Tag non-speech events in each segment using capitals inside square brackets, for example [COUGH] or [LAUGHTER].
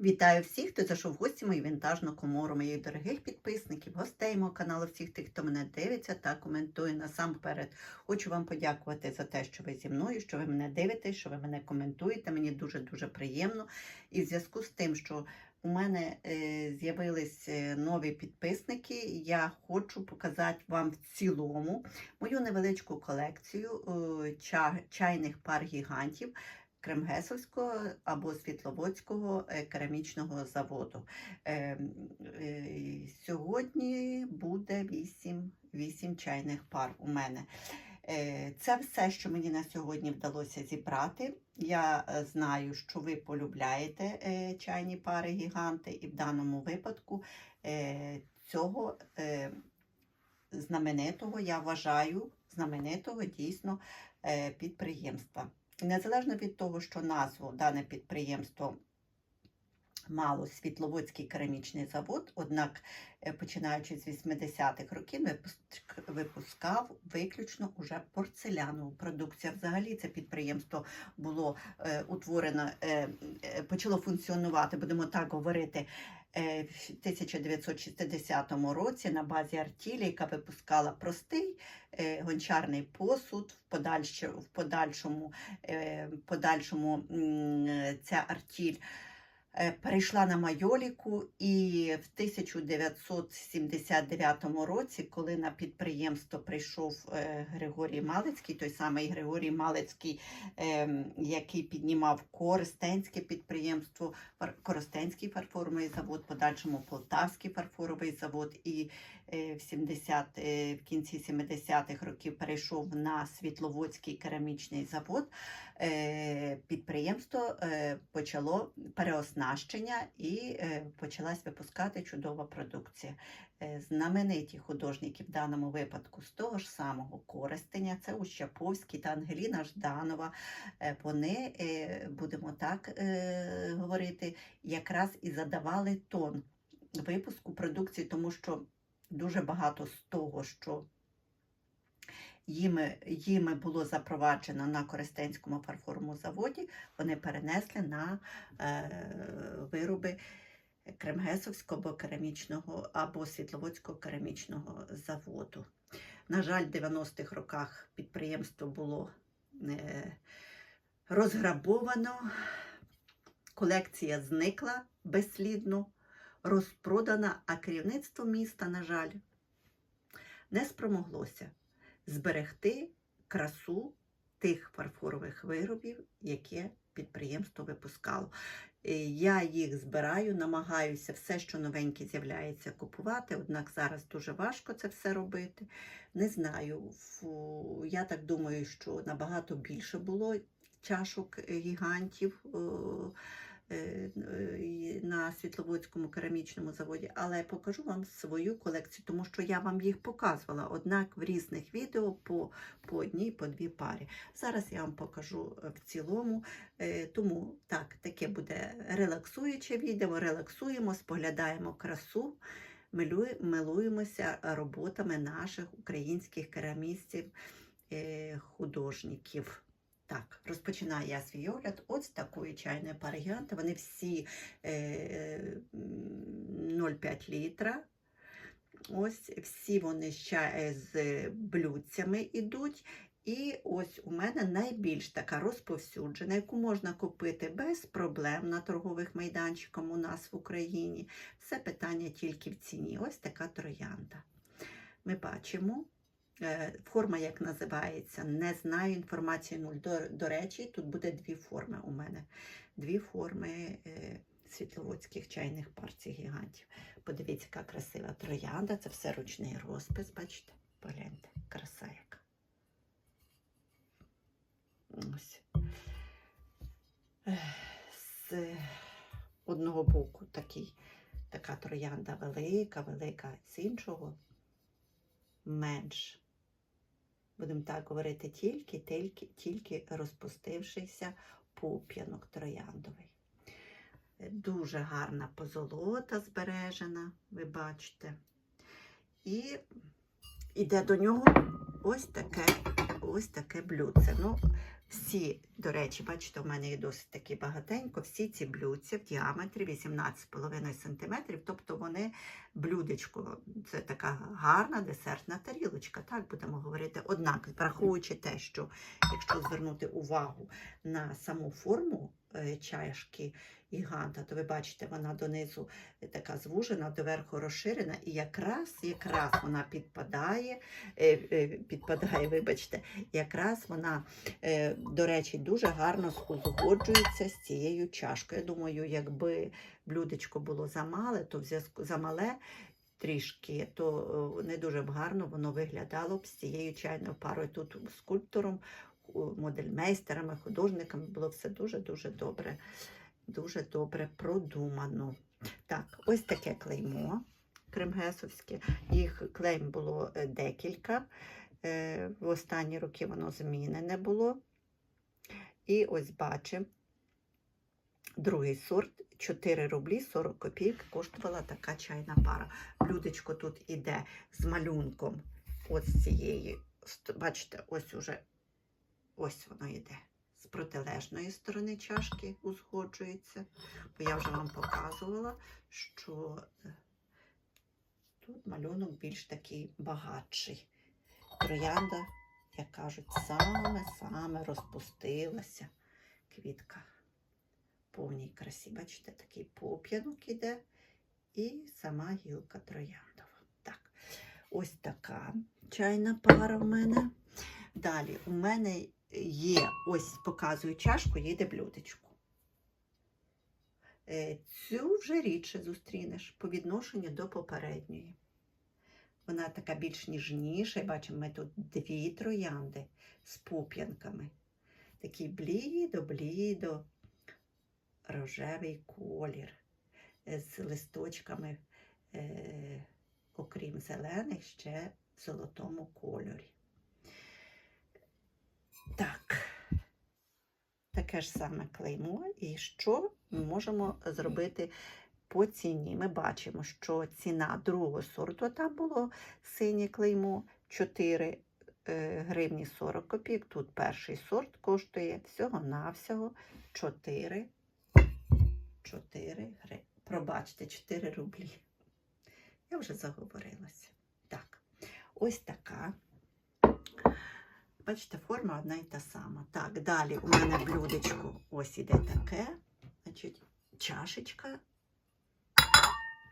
Вітаю всіх, хто зайшов в гості мою вінтажну комору, моїх дорогих підписників, гостей мого каналу, всіх тих, хто мене дивиться та коментує. Насамперед хочу вам подякувати за те, що ви зі мною, що ви мене дивитесь, що ви мене коментуєте. Мені дуже-дуже приємно. І в зв'язку з тим, що у мене е, з'явились е, нові підписники, я хочу показати вам в цілому мою невеличку колекцію е, ча- чайних пар гігантів. Кремгесовського або Світловодського е, керамічного заводу. Е, е, Сьогодні буде 8, 8 чайних пар у мене. Е, Це все, що мені на сьогодні вдалося зібрати. Я знаю, що ви полюбляєте чайні пари гіганти, і в даному випадку цього знаменитого, я вважаю, знаменитого дійсно підприємства. Незалежно від того, що назву дане підприємство мало Світловодський керамічний завод, однак, е, починаючи з 80-х років, випускав виключно уже порцелянову продукцію. Взагалі це підприємство було е, утворено, е, почало функціонувати, будемо так говорити. В 1960 році на базі Артілі, яка випускала простий гончарний посуд, в подальшому, в подальшому, подальшому ця артіль перейшла на майоліку, і в 1979 році, коли на підприємство прийшов е, Григорій Малицький, той самий Григорій Малицький, е, який піднімав Коростенське підприємство, Коростенський фарфоровий завод, подальшому Полтавський фарфоровий завод, і е, в 70, е, в кінці 70-х років перейшов на Світловодський керамічний завод. Е, Підприємство е, почало переоснащення і е, почалась випускати чудова продукція. Е, Знамениті художники в даному випадку з того ж самого Коростеня, це Ущаповський та Ангеліна Жданова. Е, Вони, будемо так говорити, якраз і задавали тон випуску продукції, тому що дуже багато з того, що їми, їми було запроваджено на Коростенському фарфоровому заводі, вони перенесли на е, вироби Кремгесовського керамічного або Світловодського керамічного заводу. На жаль, в 90-х роках підприємство було е, розграбовано, колекція зникла безслідно, розпродана, а керівництво міста, на жаль, не спромоглося зберегти красу тих фарфорових виробів, які підприємство випускало. Е, Я їх збираю, намагаюся все, що новеньке з'являється, купувати, однак зараз дуже важко це все робити. Не знаю, я так думаю, що набагато більше було чашок е, гігантів. Е, е, на Світловодському керамічному заводі, але покажу вам свою колекцію, тому що я вам їх показувала, однак в різних відео по, по одній, по дві парі. Зараз я вам покажу е, в цілому. Тому так, таке буде релаксуюче відео. Релаксуємо, споглядаємо красу, милуємося роботами наших українських керамістів, художників. Так, розпочинаю я свій огляд от з такої чайної парагіанти. Вони всі е, м, 0,5 літра. Ось всі вони з, з блюдцями йдуть. І ось у мене найбільш така розповсюджена, яку можна купити без проблем на торгових майданчиках у нас в Україні. Все питання тільки в ціні. Ось така троянда. Ми бачимо. Е, Форма, як називається, не знаю, інформації нуль. До, до речі, тут буде дві форми у мене. Дві форми е, світловодських чайних парцій гігантів. Подивіться, яка красива троянда. Це все ручний розпис, бачите? Погляньте, краса яка. Ось. З одного боку такий, така троянда велика, велика, з іншого менш. Будемо так говорити, тільки, тільки, тільки розпустившийся пуп'янок трояндовий. Дуже гарна позолота збережена, ви бачите. І йде до нього ось таке, ось таке блюдце. Ну, Всі, до речі, бачите, у мене є досить таки багатенько. Всі ці блюдця в діаметрі 18,5 см, тобто вони блюдечко. Це така гарна десертна тарілочка, так будемо говорити. Однак, враховуючи те, що якщо звернути увагу на саму форму е, чашки гіганта, то ви бачите, вона донизу така звужена, доверху розширена, і якраз якраз вона підпадає, е, е, підпадає, вибачте, якраз вона, е, до речі, дуже гарно узгоджується з цією чашкою. Я думаю, якби блюдечко було замале, то в зв'язку замале. Трішки, то е, не дуже б гарно воно виглядало б з цією чайною парою. Тут скульптором, модельмейстерами, художниками було все дуже-дуже добре, дуже добре продумано. Так, ось таке клеймо кремгесовське. Їх клейм було е, декілька. Е, В останні роки воно змінене було. І ось бачимо, другий сорт 4 рублі 40 копійок коштувала така чайна пара. Блюдечко тут іде з малюнком ось цієї. Бачите, ось уже ось воно йде. З протилежної сторони чашки узгоджується. Бо я вже вам показувала, що е, тут малюнок більш такий багатший. Троянда, як кажуть, саме-саме розпустилася квітка в повній красі. Бачите, такий поп'янок іде і сама гілка трояндова. Так, ось така чайна пара в мене. Далі у мене є, ось показую чашку, є йде блюдечко. Е, Цю вже рідше зустрінеш по відношенню до попередньої. Вона така більш ніжніша. І Бачимо, ми тут дві троянди з пуп'янками. Такий блідо-блідо рожевий колір е, з листочками, е, окрім зелених, ще в золотому кольорі. Так, таке ж саме клеймо. І що ми можемо зробити по ціні? Ми бачимо, що ціна другого сорту, там було синє клеймо 4 е, гривні 40 копійок. Тут перший сорт коштує всього-навсього 4, 4 гривні. Пробачте, 4 рублі. Я вже заговорилася. Так, ось така. Бачите, форма одна і та сама. Так, далі у мене блюдечко ось іде таке. Значить, чашечка.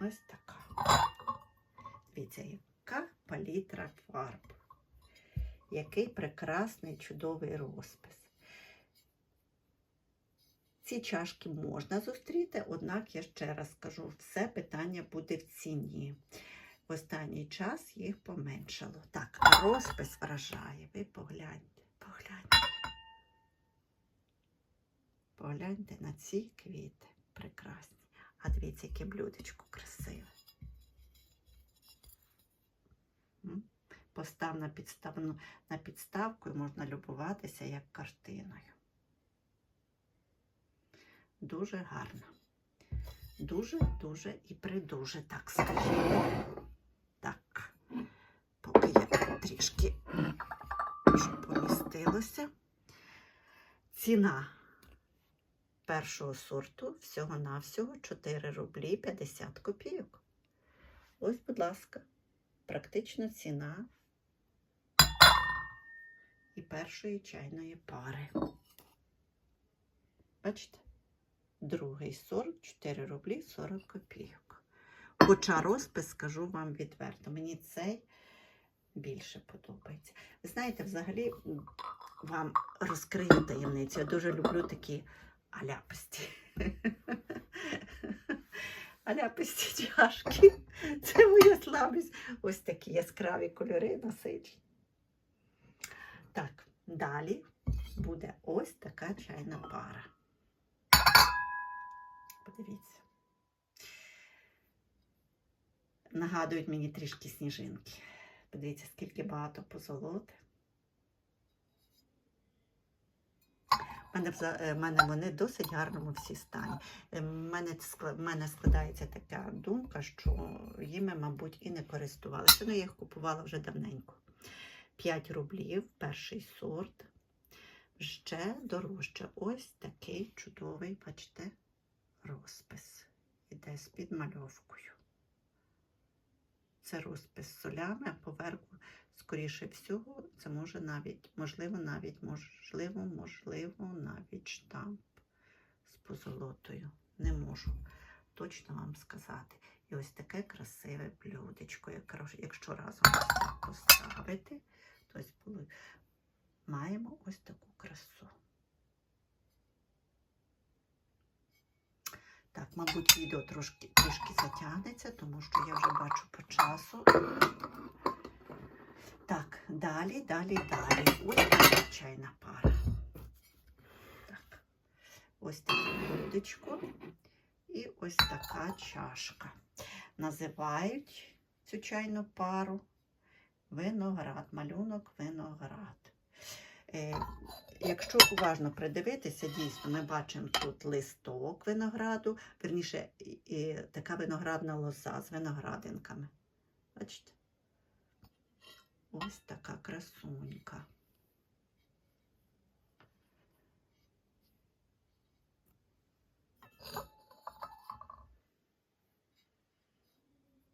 Ось така. Дивіться, яка палітра фарб. Який прекрасний чудовий розпис. Ці чашки можна зустріти, однак я ще раз скажу, все питання буде в ціні. В останній час їх поменшало. Так, розпис вражає. Ви погляньте, погляньте. Погляньте на ці квіти. Прекрасні. А дивіться, яке блюдечко красиве. Постав на, підставну, на підставку і можна любуватися як картиною. Дуже гарно. Дуже-дуже і придуже, так скажімо. Трішки щоб помістилося. Ціна першого сорту всього-навсього 4 рублі 50 копійок. Ось, будь ласка, практично ціна і першої чайної пари. Бачите? Другий сорт 4 рублі 40 копійок. Хоча розпис, скажу вам відверто, мені цей більше подобається. Ви знаєте, взагалі вам розкрию таємницю. Я дуже люблю такі аляпості. [LAUGHS] Аляпості чашки. [LAUGHS] Це моя слабість. Ось такі яскраві кольори насичені. Так, далі буде ось така чайна пара. Подивіться. Нагадують мені трішки сніжинки. Подивіться, скільки багато позолоти. У мене, е, вони досить гарному всі стані. Е, В мене, мене складається така думка, що їми, мабуть, і не користувалися. Ну, я їх купувала вже давненько. 5 рублів, перший сорт. ще дорожче. Ось такий чудовий, бачите, розпис. Іде з підмальовкою. Це розпис солями, а поверху, скоріше всього, це може навіть, можливо, навіть, можливо, можливо, навіть штамп з позолотою. Не можу точно вам сказати. І ось таке красиве блюдечко. Якщо разом поставити, то маємо ось таку красу. Так, мабуть, відео трошки трішки затягнеться, тому що я вже бачу по часу. Так, далі, далі, далі. Ось така чайна пара. Так, ось таке блюдечко і ось така чашка. Називають цю чайну пару виноград, малюнок виноград. Якщо уважно придивитися, дійсно, ми бачимо тут листок винограду, верніше, і така виноградна лоза з виноградинками. Бачите? Ось така красунька.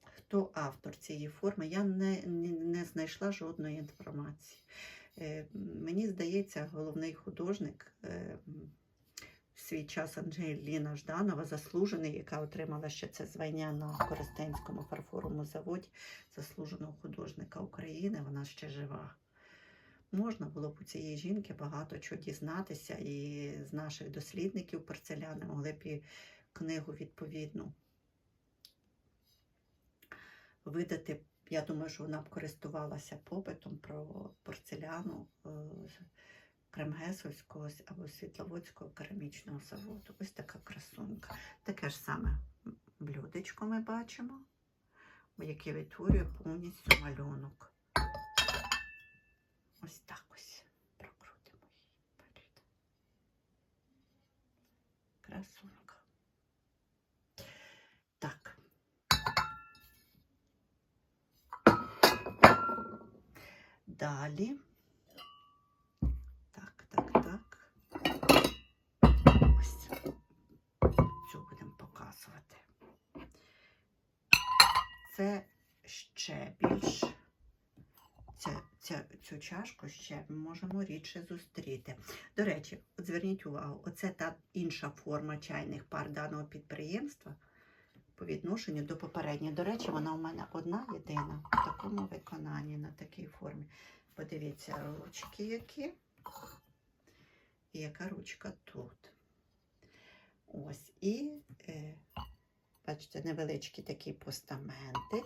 Хто автор цієї форми? Я не, не, не знайшла жодної інформації. Е, Мені здається, головний художник е, в свій час Анжеліна Жданова, заслужений, яка отримала ще це звання на Коростенському фарфоровому заводі, заслуженого художника України, вона ще жива. Можна було б у цієї жінки багато чого дізнатися, і з наших дослідників порцеляни могли б і книгу відповідну видати. Я думаю, що вона б користувалася попитом про порцеляну е, Кремгесовського або Світловодського керамічного заводу. Ось така красунька. Таке ж саме блюдечко ми бачимо, яке відтворює повністю малюнок. Ось так ось прокрутимо її. Бачите? Красунка. Так. Далі. Так, так, так. Ось. Цю будемо показувати. Це ще більш. Ця, ця, цю чашку ще можемо рідше зустріти. До речі, зверніть увагу, оце та інша форма чайних пар даного підприємства по відношенню до попередньої. До речі, вона у мене одна єдина в такому виконанні, на такій формі. Подивіться, ручки які. І яка ручка тут. Ось. І, е, бачите, невеличкий такий постаментик.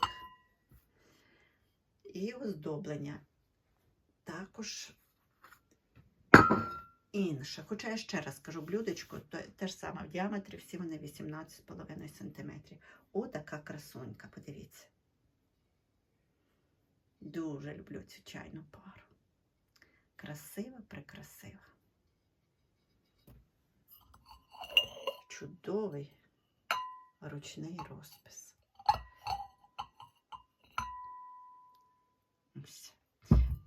І оздоблення також інше. Хоча я ще раз кажу, блюдечко те ж саме в діаметрі, всі вони 18,5 см. О, така красунька, подивіться. Дуже люблю цю чайну пару. Красива, прекрасива. Чудовий ручний розпис. Ось.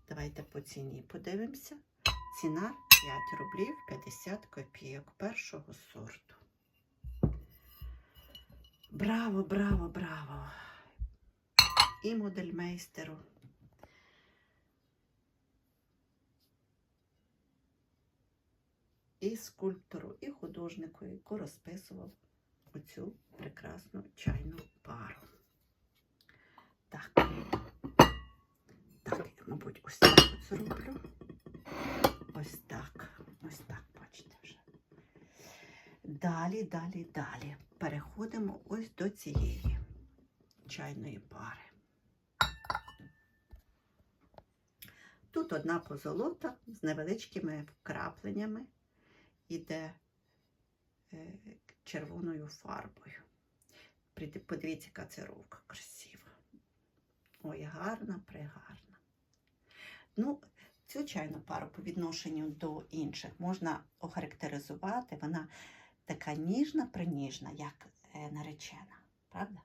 Давайте по ціні подивимося. Ціна 5 рублів 50 копійок першого сорту. Браво, браво, браво! І модельмейстеру. І скульптору, і художнику, який розписував оцю прекрасну чайну пару. Так. Так, я, мабуть, ось так зроблю. Ось так. Ось так, бачите вже. Далі, далі, далі. Переходимо ось до цієї чайної пари. Тут одна позолота з невеличкими вкрапленнями іде е, червоною фарбою. Подивіться, яка це рука красива. Ой, гарна, пригарна. Ну, Цю чайну пару по відношенню до інших можна охарактеризувати, вона така ніжна, приніжна, як е, наречена, правда?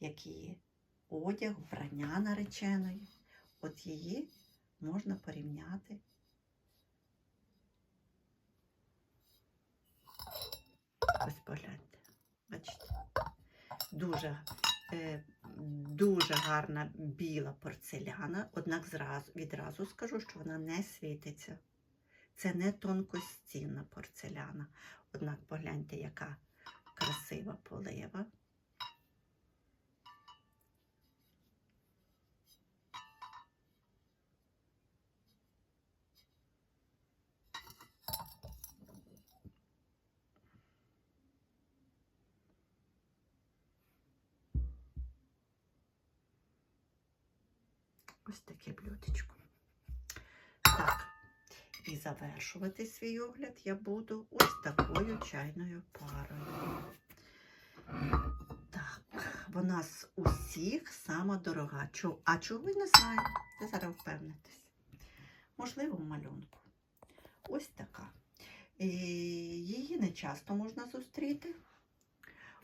Як її одяг, вбрання нареченої. От її можна порівняти. Ось погляньте. Бачите? Дуже е, дуже гарна біла порцеляна, однак зразу, відразу скажу, що вона не світиться. Це не тонкостінна порцеляна. Однак погляньте, яка красива полива. Ось таке блюдечко. Так, і завершувати свій огляд я буду ось такою чайною парою. Так, вона з усіх сама дорога. А чого не знаю? Ви зараз впевнитесь. Можливо, в малюнку. Ось така. Її не часто можна зустріти.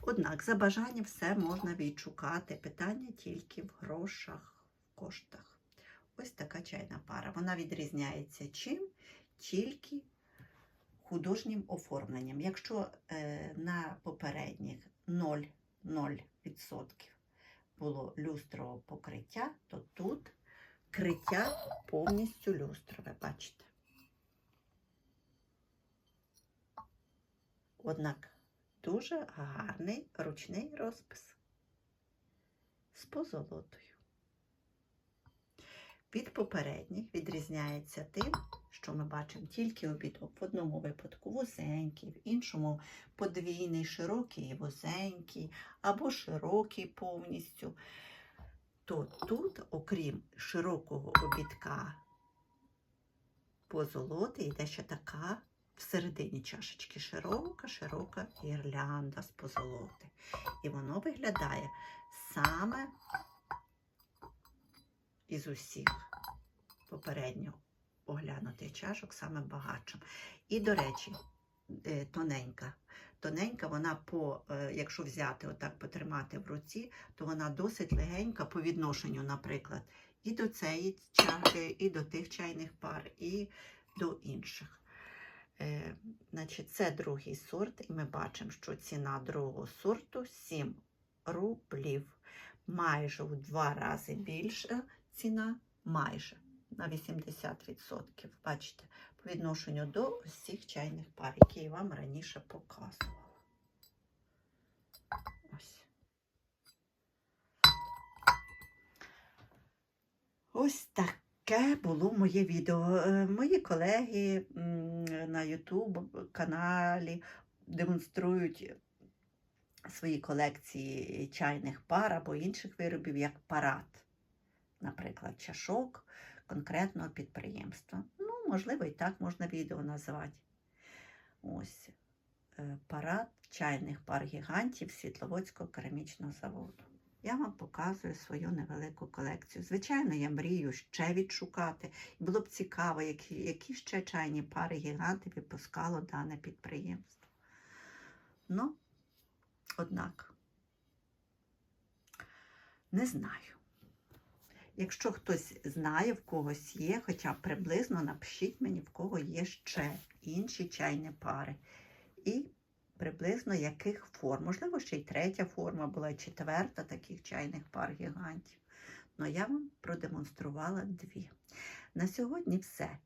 Однак за бажанням все можна відшукати. Питання тільки в грошах, в коштах. Ось така чайна пара. Вона відрізняється чим? Тільки художнім оформленням. Якщо е, на попередніх 0,0% було люстрове покриття, то тут криття повністю люстрове, бачите. Однак дуже гарний ручний розпис з позолотою. Від попередніх відрізняється тим, що ми бачимо тільки обідок. В одному випадку вузенький, в іншому подвійний, широкий і вузенький, або широкий повністю. То тут, окрім широкого обідка позолоти, йде ще така всередині чашечки широка, широка гірлянда з позолоти. І воно виглядає саме із усіх попередньо оглянутих чашок саме багатшим. І, до речі, е, тоненька. Тоненька, вона по, е, якщо взяти, отак потримати в руці, то вона досить легенька по відношенню, наприклад, і до цієї чашки, і до тих чайних пар, і до інших. Е, значить, це другий сорт, і ми бачимо, що ціна другого сорту 7 рублів. Майже в два рази більша ціна, майже на 80%. Бачите, по відношенню до усіх чайних пар, які я вам раніше показувала. Ось. Ось таке було моє відео. Е, Мої колеги на YouTube каналі демонструють свої колекції чайних пар або інших виробів як парад, наприклад, чашок конкретного підприємства. Ну, можливо, і так можна відео називати. Ось е, парад чайних пар гігантів Світловодського керамічного заводу. Я вам показую свою невелику колекцію. Звичайно, я мрію ще відшукати. Було б цікаво, які, які ще чайні пари гіганти випускало дане підприємство. Ну, однак, не знаю. Якщо хтось знає, в когось є, хоча приблизно напишіть мені, в кого є ще інші чайні пари. І приблизно яких форм. Можливо, ще й третя форма була, четверта таких чайних пар гігантів. Ну, я вам продемонструвала дві. На сьогодні все.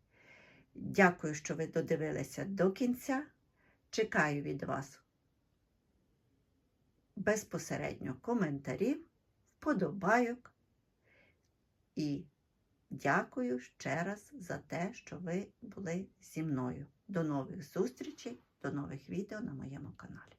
Дякую, що ви додивилися до кінця. Чекаю від вас безпосередньо коментарів, вподобайок. І дякую ще раз за те, що ви були зі мною. До нових зустрічей, до нових відео на моєму каналі.